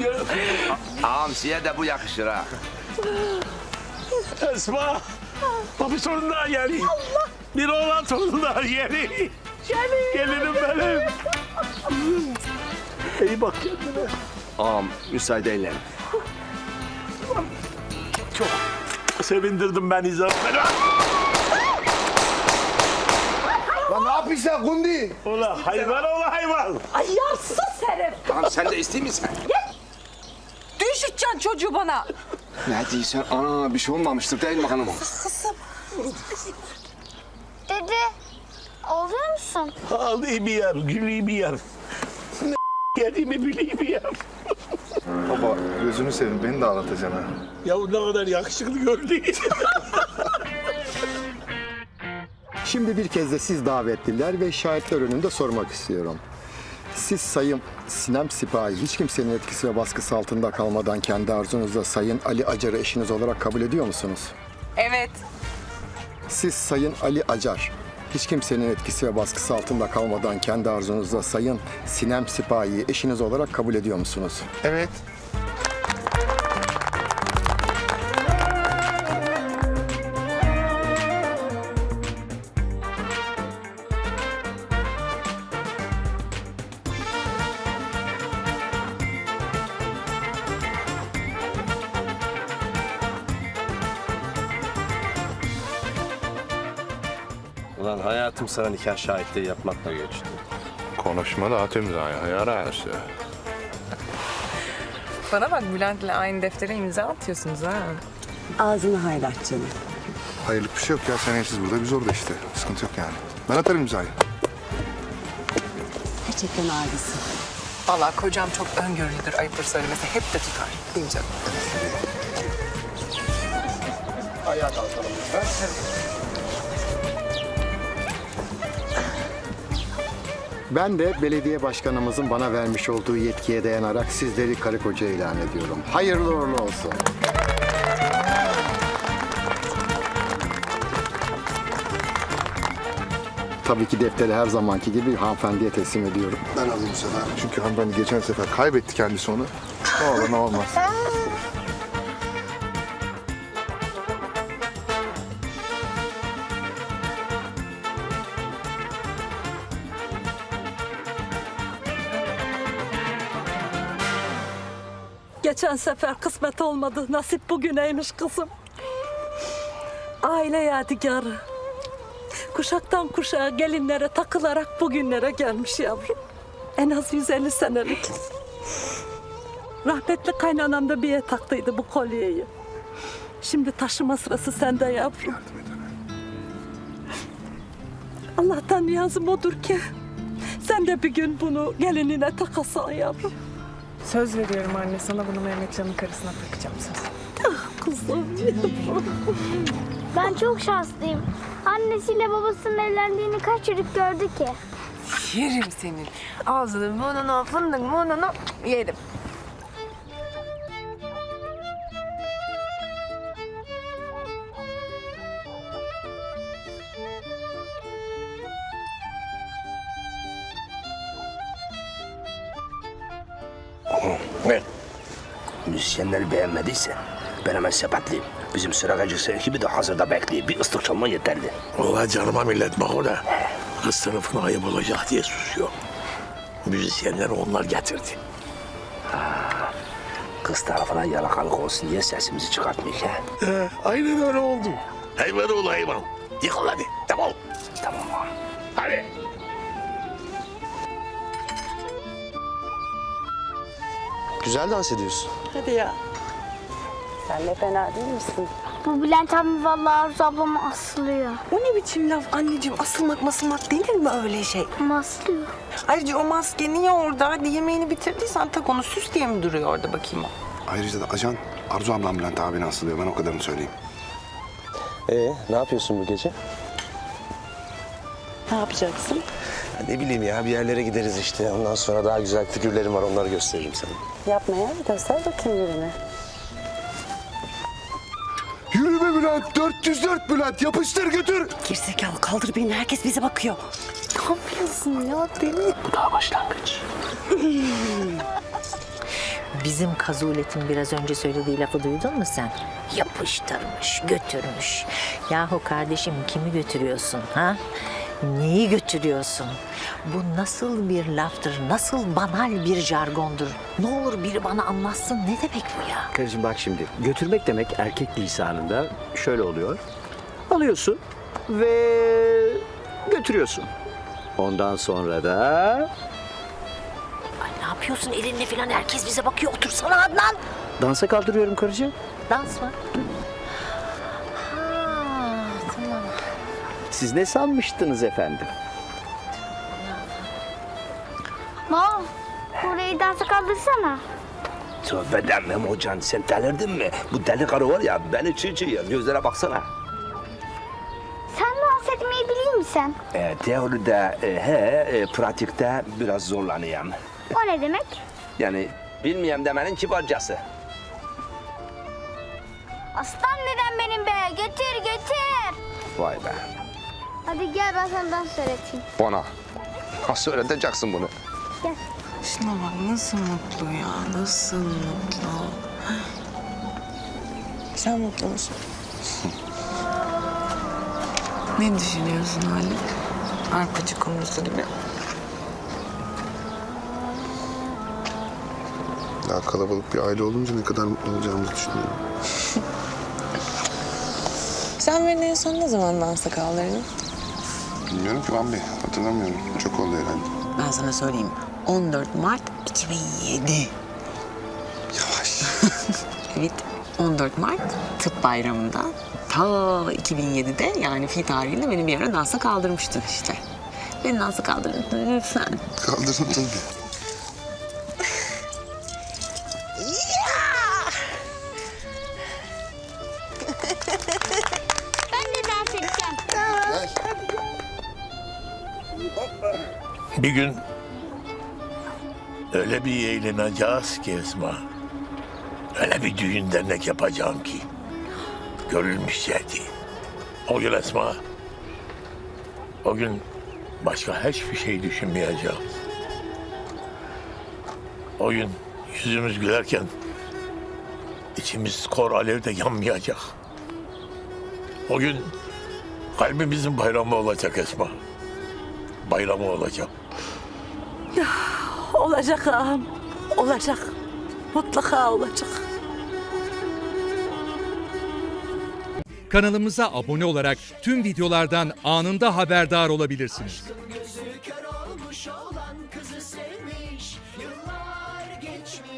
benim ya. Hamsiye de bu yakışır ha. Esma. Bir sorun daha geliyor. Bir oğlan torun daha geliyor. Gelinim benim. İyi bak kendine. Ağam müsaadeyle. Çok sevindirdim ben İzabel'i. Lan ne yapıyorsun sen Gundi? Ola hayvan ola hayvan. Ay yarsız herif. Ağam sen de isteyeyim misin? Düşüreceksin çocuğu bana. Ne diyorsun? Ana bir şey olmamıştır değil mi hanımım? Kızım. Dede, ağlıyor musun? Ağlayayım yer, güleyim yer. Ne yediğimi bileyim yer. Baba gözünü seveyim beni de ağlatacaksın ha. Ya ne kadar yakışıklı gördün. Şimdi bir kez de siz davetliler ve şahitler önünde sormak istiyorum. Siz Sayın Sinem Sipahi hiç kimsenin etkisi ve baskısı altında kalmadan kendi arzunuzla Sayın Ali Acar'ı eşiniz olarak kabul ediyor musunuz? Evet. Siz Sayın Ali Acar hiç kimsenin etkisi ve baskısı altında kalmadan kendi arzunuzla Sayın Sinem Sipahi'yi eşiniz olarak kabul ediyor musunuz? Evet. Ulan hayatım sana nikah şahitliği yapmakla geçti. Konuşma da at imzayı yararsı. Bana bak Bülent'le aynı deftere imza atıyorsunuz ha. Ağzını hayrat canım. Hayırlık bir şey yok ya sen evsiz burada biz orada işte. Sıkıntı yok yani. Ben atarım imzayı. Gerçekten ağrısın. Vallahi kocam çok öngörülüdür ayıptır söylemesi. Hep de tutar. Değil mi canım? Ben de belediye başkanımızın bana vermiş olduğu yetkiye dayanarak sizleri karı koca ilan ediyorum. Hayırlı uğurlu olsun. Tabii ki defteri her zamanki gibi hanımefendiye teslim ediyorum. Ben alayım bu sefer. Çünkü hanımefendi geçen sefer kaybetti kendisi onu. Ne olur ne olmaz. Geçen sefer kısmet olmadı. Nasip bugüneymiş kızım. Aile yadigarı. Kuşaktan kuşağa gelinlere takılarak bugünlere gelmiş yavrum. En az 150 senelik. Rahmetli kaynanam da bir taktıydı bu kolyeyi. Şimdi taşıma sırası sende yavrum. Allah'tan niyazım odur ki sen de bir gün bunu gelinine takasan yavrum. Söz veriyorum anne sana bunu Mehmetcan'ın karısına takacağım söz. Kızım. Ben çok şanslıyım. Annesiyle babasının evlendiğini kaç çocuk gördü ki? Yerim senin. Ağzını burnunu fındık burnunu yerim. Ne? Müzisyenleri beğenmediyse ben hemen sepetliyim. Bizim sırakacı ekibi de hazırda bekliyor. Bir ıslık çalma yeterli. Ola canıma millet bak orada. Kız sınıfına ayıp olacak diye susuyor. Müzisyenleri onlar getirdi. Kız tarafına yalakalık olsun diye sesimizi çıkartmıyor ha. He, aynen öyle oldu. Hayvan ol hayvan. Yıkıl hadi. Tamam. Tamam ağam. Hadi. Güzel dans ediyorsun. Hadi ya. Sen de fena değil misin? Bu Bülent abi vallahi Arzu ablama asılıyor. O ne biçim laf anneciğim? Asılmak masılmak denir mi öyle şey? Ama asılıyor. Ayrıca o maske niye orada? Hadi yemeğini bitirdiysen tak onu süs diye mi duruyor orada bakayım o? Ayrıca da ajan Arzu ablam Bülent abini asılıyor. Ben o kadarını söyleyeyim. Ee, ne yapıyorsun bu gece? Ne yapacaksın? Ya ne bileyim ya bir yerlere gideriz işte. Ondan sonra daha güzel figürlerim var onları gösteririm sana. Yapma ya. Göster bakayım birini. Yürü be Bülent. 404 Bülent. Yapıştır götür. Gerizekalı kaldır beni. Herkes bize bakıyor. Ne yapıyorsun ya deli? Bu daha başlangıç. Bizim Kazulet'in biraz önce söylediği lafı duydun mu sen? Yapıştırmış, götürmüş. Yahu kardeşim kimi götürüyorsun ha? Neyi götürüyorsun? Bu nasıl bir laftır, nasıl banal bir jargondur? Ne olur biri bana anlatsın ne demek bu ya? Karıcığım bak şimdi götürmek demek erkek lisanında şöyle oluyor. Alıyorsun ve götürüyorsun. Ondan sonra da Ay ne yapıyorsun elinle falan herkes bize bakıyor. Otursana Adnan. dansa kaldırıyorum karıcığım. Dans mı? Siz ne sanmıştınız efendim? Ma, burayı dansa kaldırsana. Tövbe de Memo Hocan sen delirdin mi? Bu deli karı var ya beni çiğ çiğ yer. Gözlere baksana. Sen dans etmeyi biliyor musun? E, teoride e, he, e, pratikte biraz zorlanıyorum. O ne demek? Yani bilmeyeyim demenin kibarcası. Aslan neden benim be? Getir getir. Vay be. Hadi gel ben sana dans öğreteyim. Bana. Nasıl öğreteceksin bunu? Gel. Şuna bak nasıl mutlu ya, nasıl mutlu. Sen mutlu musun? ne düşünüyorsun Haluk? Arpacık kumrusu gibi. Daha kalabalık bir aile olunca ne kadar mutlu olacağımızı düşünüyorum. Sen beni en son ne zaman dansa kaldırdın? Bilmiyorum ki Van Bey. Hatırlamıyorum. Çok oldu herhalde. Ben sana söyleyeyim. 14 Mart 2007. Yavaş. Evet, 14 Mart tıp bayramında ta 2007'de yani fi tarihinde beni bir ara dansa kaldırmıştın işte. Beni dansa kaldırdın lütfen. Kaldırın tabii. Bir gün öyle bir eğleneceğiz ki Esma. Öyle bir düğün dernek yapacağım ki. Görülmüş değil. O gün Esma. O gün başka hiçbir şey düşünmeyeceğim. O gün yüzümüz gülerken içimiz kor alevde yanmayacak. O gün kalbimizin bayramı olacak Esma. Bayramı olacak. Olacak ağam. Olacak. Mutlaka olacak. Kanalımıza abone olarak tüm videolardan anında haberdar olabilirsiniz.